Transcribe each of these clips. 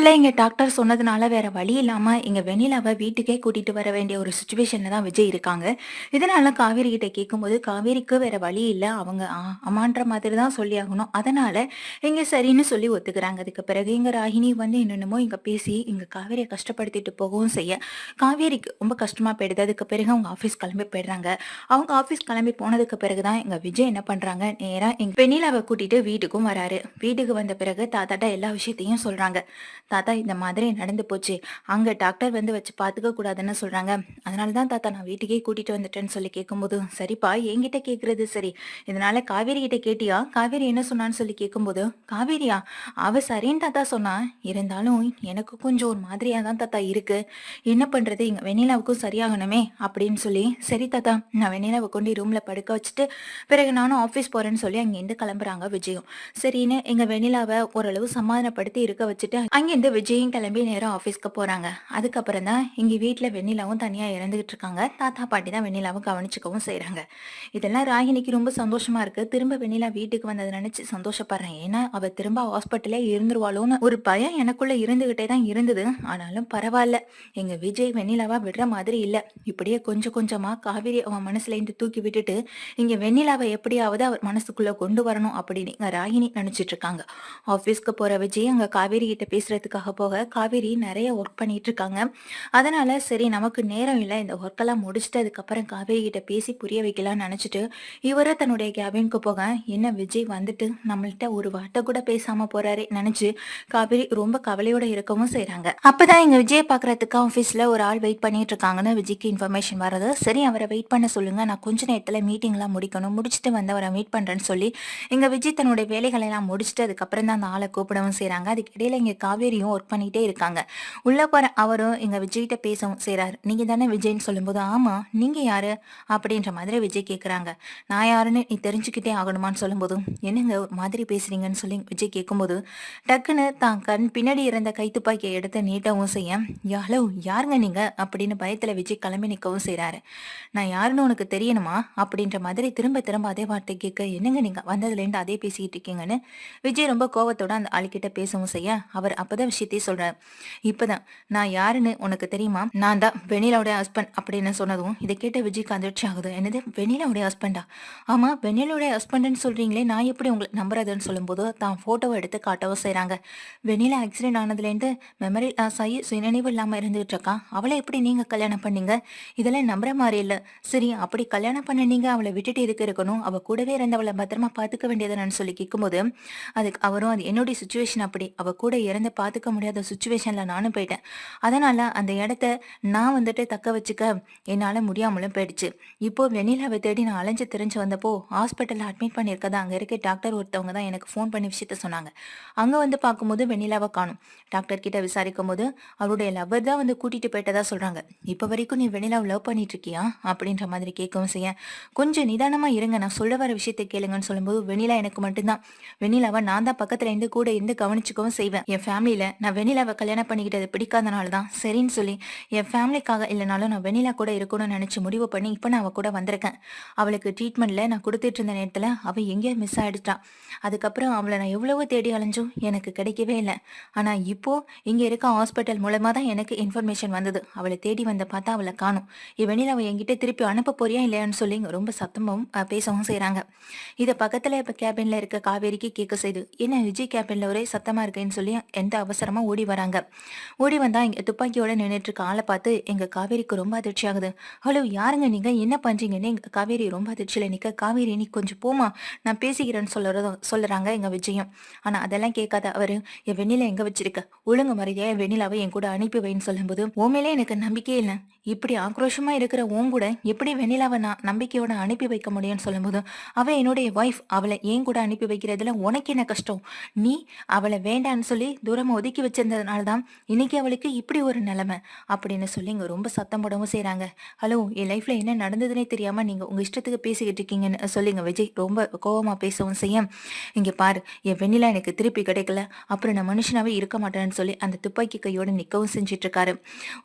இல்லை இங்கே டாக்டர் சொன்னதுனால வேற வழி இல்லாமல் இங்கே வெண்ணிலாவை வீட்டுக்கே கூட்டிகிட்டு வர வேண்டிய ஒரு சுச்சுவேஷனில் தான் விஜய் இருக்காங்க. இதனால காவேரி கிட்ட கேட்கும்போது காவேரிக்கு வேற வழி இல்லை அவங்க ஆ, அம்மான்ற மாதிரி தான் சொல்லி ஆகணும். அதனால இங்கே சரின்னு சொல்லி ஒத்துக்கிறாங்க. அதுக்கு பிறகு இங்கே ராகினி வந்து என்னென்னமோ இங்கே பேசி இங்கே காவேரியை கஷ்டப்படுத்திட்டு போகவும் செய்ய. காவேரிக்கு ரொம்ப கஷ்டமாக போயிடுது. அதுக்கு பிறகு அவங்க ஆஃபீஸ் கிளம்பி போயிடுறாங்க. அவங்க ஆஃபீஸ் கிளம்பி போனதுக்கு பிறகு தான் இங்கே விஜய் என்ன பண்ணுறாங்க நேராக எங்கள் வெண்ணிலாவை கூட்டிட்டு வீட்டுக்கும் வராரு. வீட்டுக்கு வந்த பிறகு தாத்தாட்ட எல்லா விஷயத்தையும் சொல்கிறாங்க தாத்தா இந்த மாதிரி நடந்து போச்சு. அங்க டாக்டர் வந்து வச்சு பாத்துக்க கூடாதுன்னு சொல்றாங்க. அதனால தான் தாத்தா நான் வீட்டுக்கே கூட்டிட்டு வந்துட்டேன்னு சொல்லி கேட்கும்போது சரிப்பா என்கிட்ட கேக்குறது சரி. இதனால காவேரி கிட்ட கேட்டியா? காவேரி என்ன சொன்னான்னு சொல்லி கேட்கும்போது காவேரியா? அவ சரின்னு தாத்தா சொன்னா. இருந்தாலும் எனக்கு கொஞ்சம் ஒரு மாதிரியா தான் தாத்தா இருக்கு. என்ன பண்றது? எங்கள் வெண்ணிலாவுக்கும் சரியாகணுமே அப்படின்னு சொல்லி சரி தாத்தா நான் வெண்ணிலாவை கொண்டு ரூம்ல படுக்க வச்சுட்டு பிறகு நானும் ஆஃபீஸ் போறேன்னு சொல்லி அங்கேருந்து கிளம்புறாங்க விஜயம். சரின்னு எங்க வெண்ணிலாவை ஓரளவு சமாதானப்படுத்தி இருக்க வச்சுட்டு அங்கே அங்கேருந்து விஜயும் கிளம்பி நேரம் ஆஃபீஸ்க்கு போறாங்க. அதுக்கப்புறம் தான் இங்க வீட்டில் வெண்ணிலாவும் தனியா இறந்துகிட்டு இருக்காங்க. தாத்தா பாட்டி தான் வெண்ணிலாவும் கவனிச்சுக்கவும் செய்கிறாங்க இதெல்லாம் ராகினிக்கு ரொம்ப சந்தோஷமா இருக்கு. திரும்ப வெண்ணிலா வீட்டுக்கு வந்ததை நினைச்சு சந்தோஷப்படுறேன். ஏன்னா அவ திரும்ப ஹாஸ்பிட்டலே இருந்துருவாளோன்னு ஒரு பயம் எனக்குள்ள இருந்துகிட்டே தான் இருந்தது. ஆனாலும் பரவாயில்ல. எங்க விஜய் வெண்ணிலாவா விடுற மாதிரி இல்ல. இப்படியே கொஞ்சம் கொஞ்சமா காவிரி அவன் மனசுல இருந்து தூக்கி விட்டுட்டு இங்க வெண்ணிலாவை எப்படியாவது அவர் மனசுக்குள்ள கொண்டு வரணும் அப்படின்னு ராகினி நினைச்சிட்டு இருக்காங்க. ஆபீஸ்க்கு போற விஜய் அங்க காவேரி கிட்ட பேசுறதுக்காக போக காவேரி நிறைய ஒர்க் பண்ணிட்டு இருக்காங்க அதனால சரி நமக்கு நேரம் இல்லை. இந்த ஒர்க் எல்லாம் முடிச்சுட்டு அதுக்கப்புறம் காவேரி கிட்ட பேசி புரிய வைக்கலாம்னு நினச்சிட்டு இவரே தன்னுடைய கேபினுக்கு போக என்ன விஜய் வந்துட்டு நம்மள்கிட்ட ஒரு வார்த்தை கூட பேசாம போறாரு நினைச்சு காவேரி ரொம்ப கவலையோட இருக்கவும் செய்றாங்க. அப்பதான் இங்க விஜய் பாக்குறதுக்கு ஆஃபீஸ்ல ஒரு ஆள் வெயிட் பண்ணிட்டு இருக்காங்கன்னு விஜய்க்கு இன்ஃபர்மேஷன் வருது சரி அவரை வெயிட் பண்ண சொல்லுங்க. நான் கொஞ்ச நேரத்துல மீட்டிங் எல்லாம் முடிக்கணும். முடிச்சுட்டு வந்து அவரை மீட் பண்றேன்னு சொல்லி இங்க விஜய் தன்னுடைய வேலைகளை எல்லாம் முடிச்சுட்டு அதுக்கப்புறம் தான் அந்த ஆளை கூப்பிடவும் செய்கிறாங்க அதுக்கு இடையில இங்க காவேரியும் ஒர்க் பண்ணிட்டே இருக்காங்க. உள்ள போற அவரும் இங்க விஜய்கிட்ட பேசவும் செய்றாரு. நீங்க தானே விஜய்னு சொல்லும்போது ஆமா நீங்க யாரு? அப்படின்ற மாதிரி விஜய் கேக்குறாங்க. நான் யாருன்னு நீ தெரிஞ்சுக்கிட்டே ஆகணுமான்னு சொல்லும்போது என்னங்க ஒரு மாதிரி பேசுறீங்கன்னு சொல்லி விஜய் கேட்கும்போது டக்குன்னு தான் கண் பின்னாடி இருந்த கைத்துப்பாக்கியை எடுத்து நீட்டவும் செய்ய ஹலோ யாருங்க நீங்க? அப்படின்னு பயத்துல விஜய் கிளம்பி நிற்கவும் செய்கிறாரு நான் யாருன்னு உனக்கு தெரியணுமா? அப்படின்ற மாதிரி திரும்ப திரும்ப அதே வார்த்தை கேட்க என்னங்க நீங்க வந்ததுலேருந்து அதே பேசிக்கிட்டு இருக்கீங்கன்னு? விஜய் ரொம்ப கோவத்தோட அந்த ஆளுக்கிட்ட பேசவும் செய்ய அவர் அப்பதான் விஷயத்தையும் சொல்றாரு இப்பதான். நான் யாருன்னு உனக்கு தெரியுமா? நான் தான் வெண்ணிலாவுடைய ஹஸ்பண்ட் அப்படின்னு சொன்னதும் இதை கேட்ட விஜய்க்கு அதிர்ச்சி ஆகுது. என்னது? வெண்ணிலாவுடைய ஹஸ்பண்டா ஆமா வெண்ணிலாவுடைய ஹஸ்பண்ட்னு சொல்றீங்களே. நான் எப்படி உங்களை நம்புறதுன்னு சொல்லும்போது தான் போட்டோவை எடுத்து காட்டவும் செய்றாங்க. வெண்ணிலா ஆக்சிடென்ட் ஆனதுலேருந்து மெமரி லாஸ் ஆகி சுயநினைவு இல்லாம இருந்துகிட்டு இருக்கா? அவளை எப்படி நீங்க கல்யாணம் பண்ணீங்க? இதெல்லாம் நம்புற மாதிரி இல்ல. சரி அப்படி கல்யாணம் பண்ண நீங்க அவளை விட்டுட்டு எதுக்கு இருக்கணும்? அவ கூடவே இருந்தவளை பத்திரமா பாத்துக்க வேண்டியதுன்னு சொல்லி கேட்கும்போது அதுக்கு அவரும் அது என்னுடைய சுச்சுவேஷன் அப்படி. அவ கூட இறந்து பாத்துக்க முடியாத சுச்சுவேஷனில் நானும் போயிட்டேன். அதனால் அந்த இடத்த நான் வந்துட்டு தக்க வச்சுக்க என்னால் முடியாமலும் போயிடுச்சு. இப்போ வெண்ணிலாவை தேடி நான் அலைஞ்சு தெரிஞ்சு வந்தப்போ ஹாஸ்பிட்டலில் அட்மிட் பண்ணியிருக்கதா அங்கே இருக்க டாக்டர் ஒருத்தவங்க தான் எனக்கு ஃபோன் பண்ணி விஷயத்த சொன்னாங்க. அங்கே வந்து பார்க்கும்போது வெண்ணிலாவை காணும். டாக்டர் கிட்ட விசாரிக்கும் போது அவருடைய லவ்வர் தான் வந்து கூட்டிகிட்டு போயிட்டதா சொல்கிறாங்க இப்போ வரைக்கும் நீ வெண்ணிலாவை லவ் பண்ணிட்டு இருக்கியா அப்படின்ற மாதிரி கேட்கவும் செய்ய கொஞ்சம் நிதானமாக இருங்க. நான் சொல்ல வர விஷயத்தை கேளுங்கன்னு சொல்லும்போது வெண்ணிலா எனக்கு மட்டும்தான். வெண்ணிலாவை நான் தான் பக்கத்தில் இருந்து கூட இருந்து கவனிச்சுக்கவும் செய்வேன். என் ஃபேமிலியில் நான் வெண்ணிலாவை கல்யாணம் பண்ணிக்கிட்டது பிடிக்காதனால தான் சரின்னு சொல்லி என் ஃபேமிலிக்காக இல்லைனாலும் நான் வெண்ணிலா கூட இருக்கணும்னு நினச்சி முடிவு பண்ணி இப்போ நான் அவள் கூட வந்திருக்கேன். அவளுக்கு ட்ரீட்மெண்ட்டில் நான் கொடுத்துட்டு இருந்த நேரத்தில் அவள் எங்கேயோ மிஸ் ஆகிடுச்சான் அதுக்கப்புறம் அவளை நான் எவ்வளவோ தேடி அலைஞ்சும். எனக்கு கிடைக்கவே இல்லை. ஆனால் இப்போது இங்கே இருக்க ஹாஸ்பிட்டல் மூலமாக தான் எனக்கு இன்ஃபர்மேஷன் வந்தது. அவளை தேடி வந்த பார்த்தா அவளை காணும். வெண்ணிலாவை அவ என்கிட்ட திருப்பி அனுப்ப போறியா இல்லையான்னு சொல்லி ரொம்ப சத்தமும் பேசவும் செய்கிறாங்க இதை பக்கத்தில் இப்போ கேபினில் இருக்க காவேரிக்கு கேட்க செய்து என்ன விஜய் கேபினில் ஒரே சத்தமாக இருக்குன்னு சொல்லி எந்த அவசரமா ஓடி வராங்க. ஓடி வந்தா இங்க துப்பாக்கியோட நின்றுட்டு இருக்க ஆளை பார்த்து எங்க காவேரிக்கு ரொம்ப அதிர்ச்சி ஆகுது. ஹலோ யாருங்க நீங்க? என்ன பண்றீங்கன்னு எங்க காவேரி ரொம்ப அதிர்ச்சியில நிக்க. காவேரி நீ கொஞ்சம் போமா நான் பேசிக்கிறேன்னு சொல்றதும் சொல்லுறாங்க எங்க விஜயம். ஆனா அதெல்லாம் கேட்காத அவரு என் வெண்ணில எங்க வச்சிருக்க? ஒழுங்கு மரியாதையா என் வெண்ணிலாவை என் கூட அனுப்பி வைன்னு சொல்லும்போது உண்மையிலே எனக்கு நம்பிக்கையே இல்லை. இப்படி ஆக்ரோஷமா இருக்கிற உன் கூட எப்படி வெண்ணிலாவை நான் நம்பிக்கையோட அனுப்பி வைக்க முடியும்னு சொல்லும்போது அவ என்னுடைய ஒய்ஃப் அவளை ஏன் கூட அனுப்பி வைக்கிறதுல உனக்கு என்ன கஷ்டம்? நீ அவளை வேண்டான்னு சொல்லி தூரமா ஒதுக்கி வச்சிருந்ததுனால தான் இன்னைக்கு அவளுக்கு இப்படி ஒரு நிலைமை அப்படின்னு சொல்லி இங்கே ரொம்ப சத்தம் போடவும் செய்கிறாங்க ஹலோ என் லைஃப்ல என்ன நடந்ததுனே தெரியாம நீங்க உங்க இஷ்டத்துக்கு பேசிக்கிட்டு இருக்கீங்கன்னு சொல்லிங்க விஜய். ரொம்ப கோவமா பேசவும் செய்ய இங்கே பாரு என் வெண்ணிலா எனக்கு திருப்பி கிடைக்கல. அப்புறம் நான் மனுஷனாவே இருக்க மாட்டேன்னு சொல்லி அந்த துப்பாக்கி கையோடு நிற்கவும் செஞ்சிட்டு இருக்காரு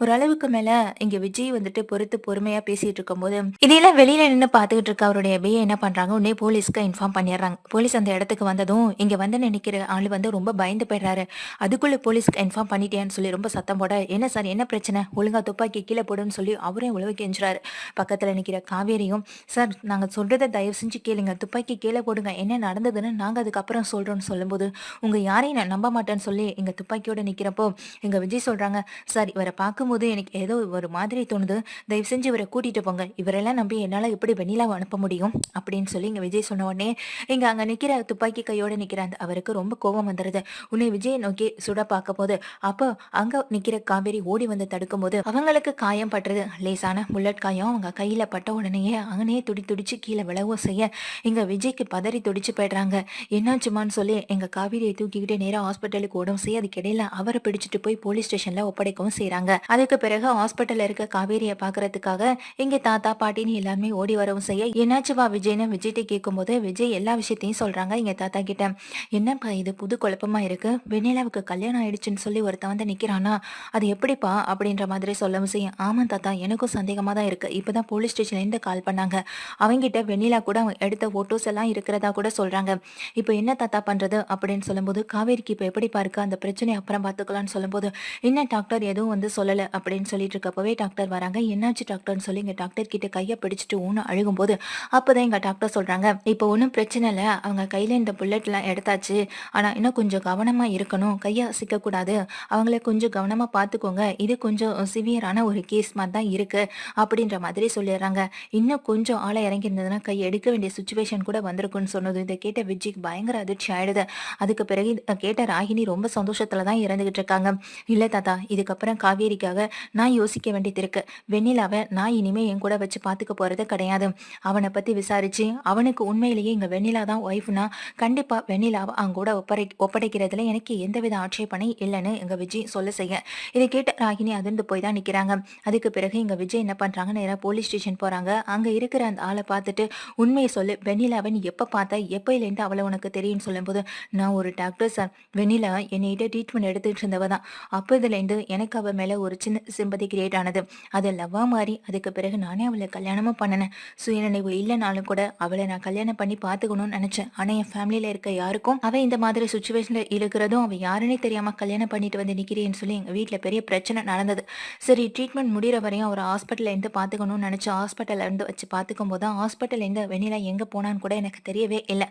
ஒரு அளவுக்கு மேல இங்கே விஜய் வந்துட்டு பொறுத்து பொறுமையா பேசிகிட்டு இருக்கும்போது இதையெல்லாம் வெளியில நின்று பார்த்துக்கிட்டு இருக்க அவருடைய பையன் என்ன பண்ணுறாங்க உடனே போலீஸ்க்கு இன்ஃபார்ம் பண்ணிடுறாங்க. போலீஸ் அந்த இடத்துக்கு வந்ததும் இங்கே வந்து நினைக்கிற ஆள் வந்து ரொம்ப பயந்து போயிடுறாரு. அதுக்கு அதுக்குள்ள போலீஸ்க்கு இன்ஃபார்ம் பண்ணிட்டேன்னு சொல்லி ரொம்ப சத்தம் போட என்ன சார் என்ன பிரச்சனை? ஒழுங்கா துப்பாக்கி கீழே போடுன்னு சொல்லி அவரே உழவு கெஞ்சுறாரு. பக்கத்தில் நிற்கிற காவேரியும் சார் நாங்கள் சொல்கிறத தயவு செஞ்சு கேளுங்க. துப்பாக்கி கீழே போடுங்க. என்ன நடந்ததுன்னு நாங்கள் அதுக்கப்புறம் சொல்கிறோன்னு சொல்லும்போது உங்கள் யாரையும் நான் நம்ப மாட்டேன்னு சொல்லி எங்கள் துப்பாக்கியோடு நிற்கிறப்போ எங்கள் விஜய் சொல்கிறாங்க சார் இவரை பார்க்கும்போது எனக்கு ஏதோ ஒரு மாதிரி தோணுது. தயவு செஞ்சு இவரை கூட்டிகிட்டு போங்க. இவரெல்லாம் நம்பி என்னால் எப்படி வெண்ணிலாவை அனுப்ப முடியும்? அப்படின்னு சொல்லி இங்கே விஜய் சொன்ன உடனே இங்கே அங்கே நிற்கிற துப்பாக்கி கையோடு நிற்கிற அந்த அவருக்கு ரொம்ப கோபம் வந்துடுது உன்னை விஜய் நோக்கி சுட பார்க்க போது அப்போ அங்க நிக்கிற காவேரி ஓடி வந்து தடுக்கும் போது அவங்களுக்கு காயம் பட்டுறது லேசான புல்லட் காயம் அவங்க கையில பட்ட உடனேயே அங்கனே துடி துடிச்சு கீழே விழவும் செய்ய இங்க விஜய்க்கு பதறி துடிச்சு போயிடுறாங்க. என்னாச்சுமான்னு சொல்லி எங்க காவேரியை தூக்கிக்கிட்டு நேரா ஹாஸ்பிட்டலுக்கு ஓடும் செய்ய அதுக்கிடையில அவரை பிடிச்சிட்டு போய் போலீஸ் ஸ்டேஷன்ல ஒப்படைக்கவும் செய்யறாங்க அதுக்கு பிறகு ஹாஸ்பிட்டல்ல இருக்க காவேரியை பாக்குறதுக்காக இங்க தாத்தா பாட்டின்னு எல்லாருமே ஓடி வரவும் செய்ய என்னாச்சுவா விஜய்னு விஜய்கிட்ட கேட்கும்போது விஜய் எல்லா விஷயத்தையும் சொல்றாங்க எங்க தாத்தா கிட்ட. என்னப்பா இது புது குழப்பமா இருக்கு? வெண்ணிலாவுக்கு கல்யாணம் கல்யாணம் ஆயிடுச்சுன்னு சொல்லி ஒருத்தன் வந்து நிற்கிறானா அது எப்படிப்பா அப்படின்ற மாதிரி சொல்லவும் செய்யும். ஆமாம் தாத்தா எனக்கும் சந்தேகமாக தான் இருக்குது இப்போ தான் போலீஸ் ஸ்டேஷன்லேருந்து கால் பண்ணாங்க. அவங்ககிட்ட வெண்ணிலா கூட அவங்க எடுத்த ஃபோட்டோஸ் எல்லாம் இருக்கிறதா கூட சொல்கிறாங்க இப்போ என்ன தாத்தா பண்ணுறது அப்படின்னு சொல்லும்போது காவேரிக்கு இப்போ எப்படிப்பா இருக்குது அந்த பிரச்சனை அப்புறம் பார்த்துக்கலாம்னு சொல்லும்போது என்ன டாக்டர் எதுவும் வந்து சொல்லலை அப்படின்னு சொல்லிட்டு இருக்கப்பவே டாக்டர் வராங்க. என்னாச்சு டாக்டர்னு சொல்லி எங்கள் டாக்டர் கிட்ட கையை பிடிச்சிட்டு ஊன்னு அழுகும்போது அப்பதான் எங்கள் டாக்டர் சொல்கிறாங்க இப்போ ஒன்றும் பிரச்சனை இல்லை. அவங்க கையில் இந்த புல்லட்லாம் எடுத்தாச்சு. ஆனால் இன்னும் கொஞ்சம் கவனமாக இருக்கணும். கையை சிக்கக்கூடாது அவங்கள கொஞ்சம் கவனமாக பார்த்துக்கோங்க. இது கொஞ்சம் சிவியரான ஒரு கேஸ் மாதிரி தான் இருக்கு அப்படின்ற மாதிரி சொல்லிடுறாங்க. இன்னும் கொஞ்சம் ஆளை இறங்கியிருந்ததுன்னா கை எடுக்க வேண்டிய சுச்சுவேஷன் கூட வந்திருக்குன்னு சொன்னது இதை கேட்ட விஜய்க்கு பயங்கர அதிர்ச்சி ஆயிடுது. அதுக்கு பிறகு கேட்ட ராகினி ரொம்ப சந்தோஷத்தில் தான் இறந்துகிட்டு இருக்காங்க. இல்லை தாத்தா இதுக்கப்புறம் காவேரிக்காக நான் யோசிக்க வேண்டியது இருக்கு. வெண்ணிலாவை நான் இனிமே என் கூட வச்சு பார்த்துக்க போறது கிடையாது. அவனை பத்தி விசாரிச்சு அவனுக்கு உண்மையிலேயே இங்க வெண்ணிலா தான் ஒய்ஃப்னா கண்டிப்பா வெண்ணிலாவை அவங்க கூட ஒப்படை ஒப்படைக்கிறதுல எனக்கு எந்தவித ஆட்சேபனை இல்லைன்னு எங்க விஜய் சொல்ல செய்ய. இதை கேட்ட ராகினி அதிர்ந்து போய் தான் நிக்கிறாங்க. அதுக்கு பிறகு இங்க விஜய் என்ன பண்றாங்க? நேரா போலீஸ் ஸ்டேஷன் போறாங்க. அங்க இருக்கிற அந்த ஆளை பார்த்துட்டு உண்மையை சொல்லு. வெண்ணிலாவை நீ எப்ப பார்த்த எப்பயிலேருந்து அவளை உனக்கு தெரியும்னு சொல்லும்போது நான் ஒரு டாக்டர் சார் வெண்ணிலா என்னையிட்ட ட்ரீட்மெண்ட் எடுத்துட்டு இருந்தவ தான். அப்போதுலேருந்து எனக்கு அவ மேல ஒரு சின்ன சிம்பதி கிரியேட் ஆனது. அது லவ்வா மாறி அதுக்கு பிறகு நானே அவளை கல்யாணமும் பண்ணினேன். சுயநினைவு இல்லைனாலும் கூட அவளை நான் கல்யாணம் பண்ணி பார்த்துக்கணும்னு நினைச்சேன். ஆனா என் ஃபேமிலியில இருக்க யாருக்கும் அவ இந்த மாதிரி சுச்சுவேஷன்ல இருக்கிறதும் அவ யாருன்னே தெரியும் கல்யாணம் பண்ணிட்டு வந்து நிற்கிறேன்னு சொல்லி எங்க வீட்ல பெரிய பிரச்சனை நடந்தது. சரி ட்ரீட்மெண்ட் முடிகிற வரையும் அவர் ஹாஸ்பிட்டலேருந்து பார்த்துக்கணும்னு நினைச்சு ஹாஸ்பிட்டலேருந்து வச்சு பார்த்துக்கும் போது தான் ஹாஸ்பிட்டல்ல இருந்து வெண்ணிலா எங்க போனான்னு கூட எனக்கு தெரியவே இல்லை.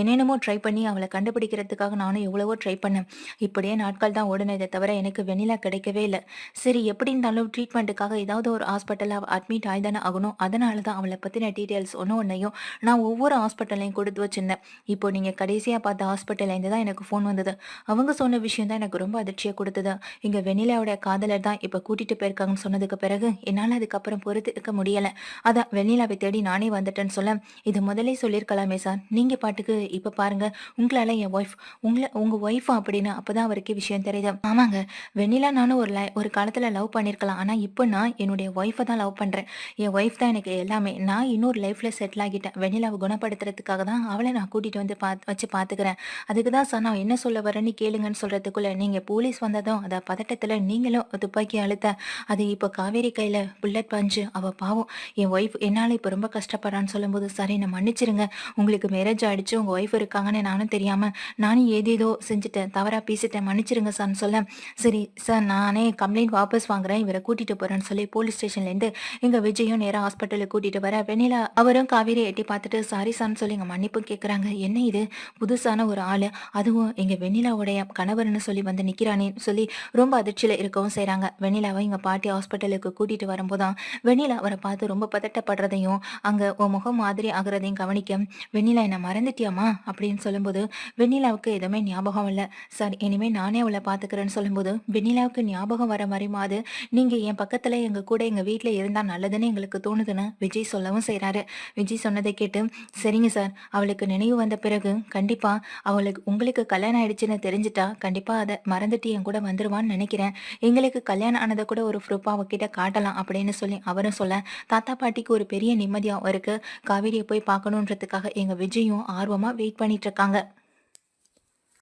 என்னென்னமோ ட்ரை பண்ணி அவளை கண்டுபிடிக்கிறதுக்காக நானும் எவ்வளவோ ட்ரை பண்ணேன். இப்படியே நாட்கள் தான் ஓடுனதே தவிர எனக்கு வெண்ணிலா கிடைக்கவே இல்லை. சரி எப்படி இருந்தாலும் ட்ரீட்மெண்ட்டுக்காக ஏதாவது ஒரு ஹாஸ்பிட்டலில் அவள் அட்மிட் ஆகிதானே ஆகணும். அதனால தான் அவளை பற்றின டீட்டெயில்ஸ் ஒன்று ஒன்றையும் நான் ஒவ்வொரு ஹாஸ்பிட்டலையும் கொடுத்து வச்சிருந்தேன். இப்போ நீங்கள் கடைசியாக பார்த்த ஹாஸ்பிட்டல்லேருந்து தான் எனக்கு ஃபோன் வந்தது. அவங்க சொன்ன விஷயம் விஷயம் தான் எனக்கு ரொம்ப அதிர்ச்சியை கொடுத்தது. இங்கே வெண்ணிலாவோட காதலர் தான் இப்போ கூட்டிகிட்டு போயிருக்காங்கன்னு சொன்னதுக்கு பிறகு என்னால் அதுக்கப்புறம் பொறுத்துக்க முடியலை. அதான் வெண்ணிலாவை தேடி நானே வந்துட்டேன்னு சொல்ல இது முதலே சொல்லியிருக்கலாமே சார். நீங்கள் பாட்டுக்கு இப்போ பாருங்க உங்களால் என் ஒய்ஃப் உங்களை உங்கள் ஒய்ஃப் அப்படின்னு அப்போ தான் அவருக்கு விஷயம் தெரியுது. ஆமாங்க வெண்ணிலா நானும் ஒரு லை ஒரு காலத்தில் லவ் பண்ணியிருக்கலாம். ஆனால் இப்போ நான் என்னுடைய ஒய்ஃபை தான் லவ் பண்ணுறேன் என் ஒய்ஃப் தான் எனக்கு எல்லாமே. நான் இன்னொரு லைஃப்பில் செட்டில் ஆகிட்டேன். வெண்ணிலாவை குணப்படுத்துறதுக்காக தான் அவளை நான் கூட்டிகிட்டு வந்து பார்த்து வச்சு பாத்துக்கிறேன். அதுக்கு தான் சார் நான் என்ன சொல்ல வரேன்னு கேளுங்கன்னு சொல்கிறதுக்குள்ளே நீங்கள் போலீஸ் வந்ததும் அதை பதட்டத்தில் நீங்களும் துப்பாக்கி அழுத்த அது இப்போ காவேரி கையில் புல்லட் பஞ்சு அவள் பாவம். என் ஒய்ஃப் என்னால் இப்போ ரொம்ப கஷ்டப்படுறான்னு சொல்லும்போது சரி நான் மன்னிச்சிருங்க. உங்களுக்கு மேரேஜ் ஆயிடுச்சு. உங்கள் ஒய்ஃப் இருக்காங்கன்னு நானும் தெரியாமல் நானும் ஏதேதோ செஞ்சுட்டேன். தவறாக பேசிட்டேன். மன்னிச்சிருங்க சார்னு சொல்ல. சரி சார் நானே கம்ப்ளைண்ட் வாபஸ் வாங்குறேன். இவரை கூட்டிட்டு போறேன்னு சொல்லி போலீஸ் ஸ்டேஷன்லேருந்து எங்க விஜயும் நேராக ஹாஸ்பிட்டலுக்கு கூட்டிட்டு வர வெண்ணிலா அவரும் காவேரி எட்டி பார்த்துட்டு சாரி சார்னு சொல்லி எங்க மன்னிப்பு கேட்குறாங்க என்ன இது? புதுசான ஒரு ஆளு. அதுவும் எங்க வெண்ணிலாவுடைய கணவர்னு சொல்லி வந்து நிற்கிறானே சொல்லி ரொம்ப அதிர்ச்சியில் இருக்கவும் செய்கிறாங்க வெண்ணிலாவை எங்கள் பாட்டி ஹாஸ்பிட்டலுக்கு கூட்டிட்டு வரும்போதான் வெண்ணிலா அவரை பார்த்து ரொம்ப பதட்டப்படுறதையும் அங்கே உன் முகம் மாதிரி ஆகுறதையும் கவனிக்க வெண்ணிலா என்னை மறந்துட்டியாமா அப்படின்னு சொல்லும்போது வெண்ணிலாவுக்கு எதுவுமே ஞாபகம் இல்லை. சார் இனிமேல் நானே அவளை பார்த்துக்கிறேன்னு சொல்லும்போது வெண்ணிலாவுக்கு ஞாபகம் வர மாதிரிமாது நீங்கள் என் பக்கத்தில் எங்கள் கூட எங்கள் வீட்டில் இருந்தால் நல்லதுன்னு எங்களுக்கு தோணுதுன்னு விஜய் சொல்லவும் செய்கிறாரு விஜய் சொன்னதை கேட்டு சரிங்க சார் அவளுக்கு நினைவு வந்த பிறகு கண்டிப்பாக அவளுக்கு உங்களுக்கு கல்யாணம் ஆயிடுச்சுன்னு தெரிஞ்சிட்டா கண்டிப்பா அதை மறந்துட்டு என் கூட வந்துருவான்னு நினைக்கிறேன். எங்களுக்கு கல்யாணம் ஆனதை கூட ஒரு ப்ரூஃபா அவகிட்ட காட்டலாம் அப்படின்னு சொல்லி அவரும் சொல்ல தாத்தா பாட்டிக்கு ஒரு பெரிய நிம்மதியாகவும் இருக்கு. காவேரியை போய் பார்க்கணுன்றதுக்காக எங்க விஜயும் ஆர்வமா வெயிட் பண்ணிட்டு இருக்காங்க.